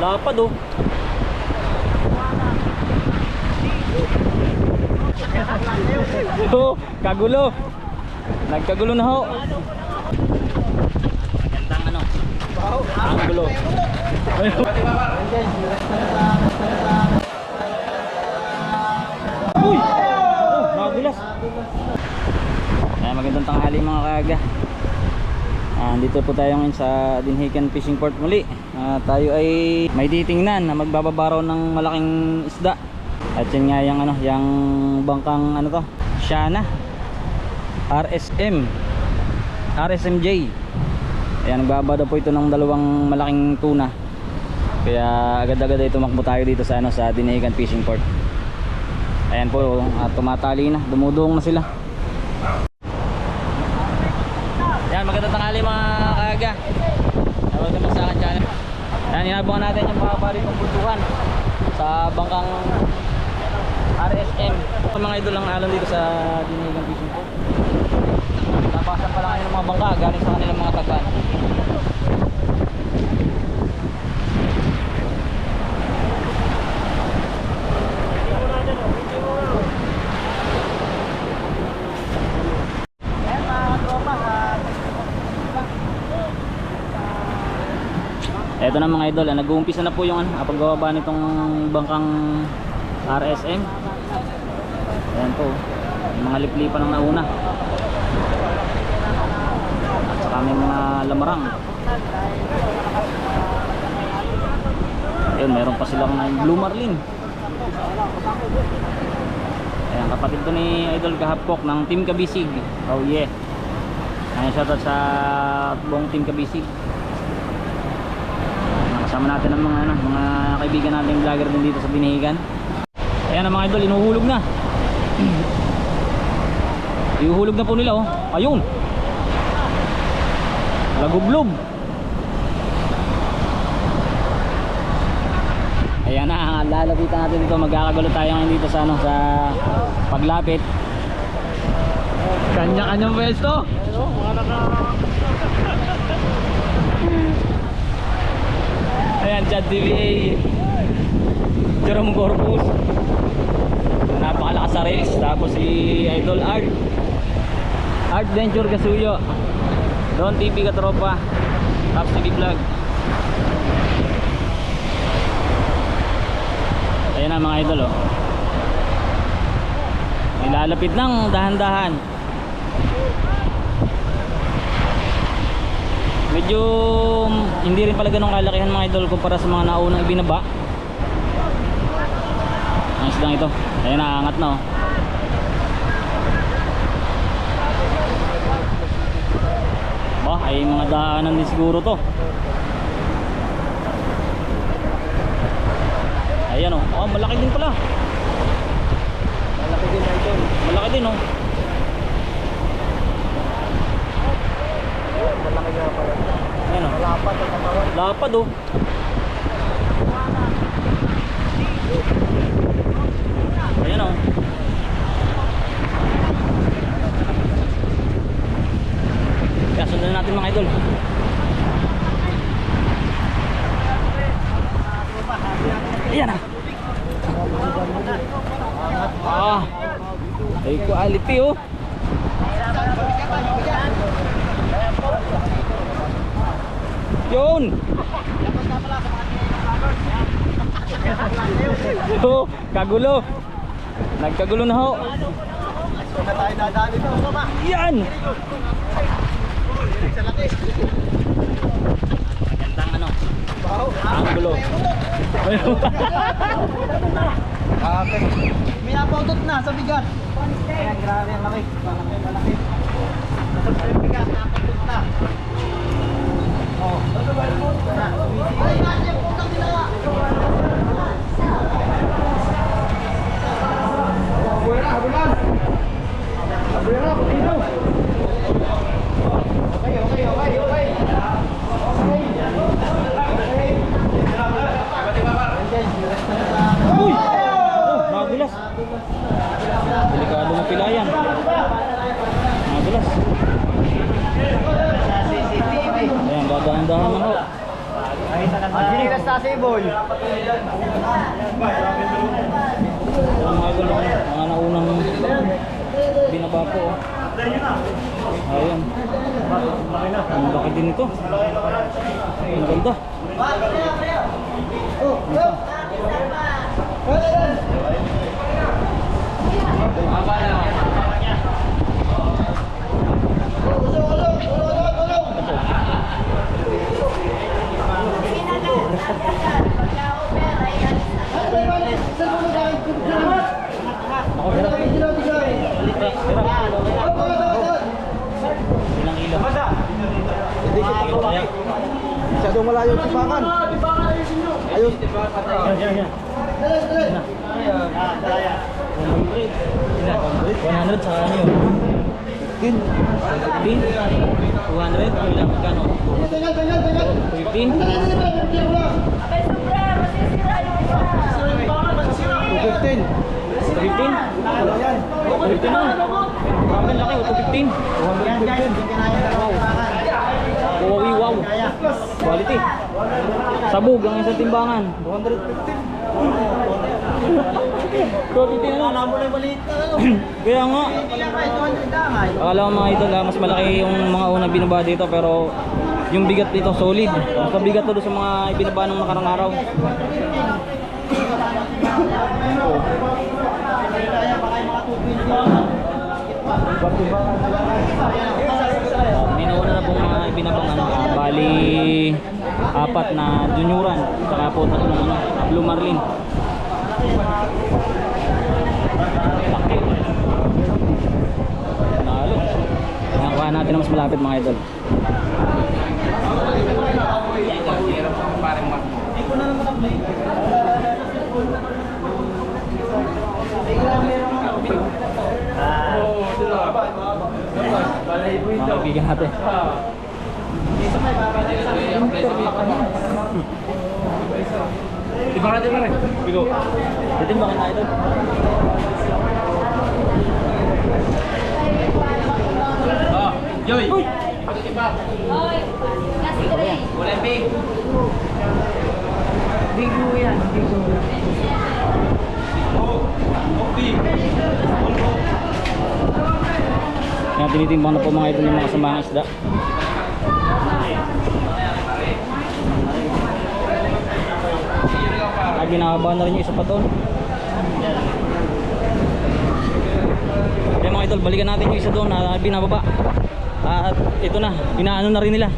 Lapad oh. Oh, kagulo. Nagkagulo na ho. Gandang ano. Ang gulo. Uy! Oh, nagulas. Ayan, magandang tanghali mga kaga. Ah, dito po tayo ngayon sa Dinhican Fishing Port muli. Ah, tayo ay may titingnan na magbababaraw ng malaking isda. At yun nga yung ano, yung bangkang ano to, Shana. RSM. RSMJ. Ayan, nagbaba daw po ito ng dalawang malaking tuna. Kaya agad-agad ay tumakbo tayo dito sa ano sa Dinhican Fishing Port. Ayan po, at tumatali na, dumudong na sila. Yan, magandang tanghali mga kaga. Welcome sa akin channel. Yan, inabangan natin yung bari ng bultuhan sa bangkang RSM. Ang mga idol ang alon dito sa Dinigang Fishing Port. Napasan pa lang ng mga bangka galing sa kanilang mga tagpan. Eto na mga idol, ah, nag-uumpisa na po yung ano, ah, pagbababa nitong bangkang RSM. Ayan po, yung mga liplipan ng nauna. At saka may mga lamarang. Ayun, meron pa silang blue marlin. Ayan, kapatid ni Idol Kahapkok ng Team Kabisig. Oh yeah. Ayan, shoutout sa buong Team Kabisig. Kasama natin ang mga ano, mga kaibigan nating vlogger din dito sa Binihigan. Ayan ang mga idol, inuhulog na. Ihuhulog na po nila oh. Ayun. Lagublob. Ayan na, lalapitan natin dito. Magkakagulo tayo ngayon dito sa ano sa paglapit. Kanya-kanyang pwesto. Ayan, Chad TVA Jerome Corpus na napakalakas sa race. Tapos si Idol Art. Art Venture Gasuyo. Don TV Katropa. Tops TV Vlog Ayan na mga idol oh. Nilalapit ng dahan-dahan Medyo hindi rin pala ganun kalakihan mga idol kumpara sa mga naunang ibinaba. Ang islang ito. Ayan naangat na oh. Ba, ay mga daanan din siguro to. Ayan oh. Oh, malaki din pala. Malaki din idol. Malaki din oh. Malaki nga pala. Ayan oh. Lapad ang katawan. Lapad oh. Ayan oh. Sundan natin mga idol. Ayan ah. Ah. Ay quality oh. Yun. Oh, kagulo. Nagkagulo na ho. Na tayo nadali ito. Mama. Yan. Sa laki. Magandang ano, Wow. ang gulo. Okay. May napautot na sa bigat. Ayan, grabe ang laki. Malaki, malaki. Sa bigat, napautot na. Thank you. Ayan, gagawin dahan na Siboy. Ang mga oh, mga naunang binaba po. oh. Ayun. Ang laki din ito. Ang ganda. Ako, hirap. Hirap, Ilang ilaw. Hindi ko Ayun, kaya. Masyadong malayo yung sipakan. Ayun. Yan, yan, yan. Ilan? 100 sa ano yun? 15. 15? 200? Ilang magkano? 15? 215. 15? Wala yan. 15 na. Grabe laki, 215. Huawei wow. Quality. Sabog ang isang timbangan. 215. 215 na. Alam mo na maliit na ano. Kaya nga. Hindi lang kayo, 200 lang ay. Akala ko mga idol ah, mas malaki yung mga unang binaba dito pero yung bigat dito solid. Mas mabigat to sa mga ibinaba nung nakarang araw. May nauna na pong mga ibinabang ano, ah, bali apat na junioran saka po tatlong ano, blue marlin. Nalo. Nakakuha natin ang mas malapit mga idol. Mga kaibigan natin. Timbang natin pare. Bigo. Titimbangan na idol. Oh, Joy. Uy! Wala big. Bigo yan. Bigo. Kaya tinitimbang na po mga idol yung mga kasamaang isda. Ah, ginahaba na rin yung isa pa doon. Kaya mga idol, balikan natin yung isa doon na binababa. At ito na, binaano na rin nila.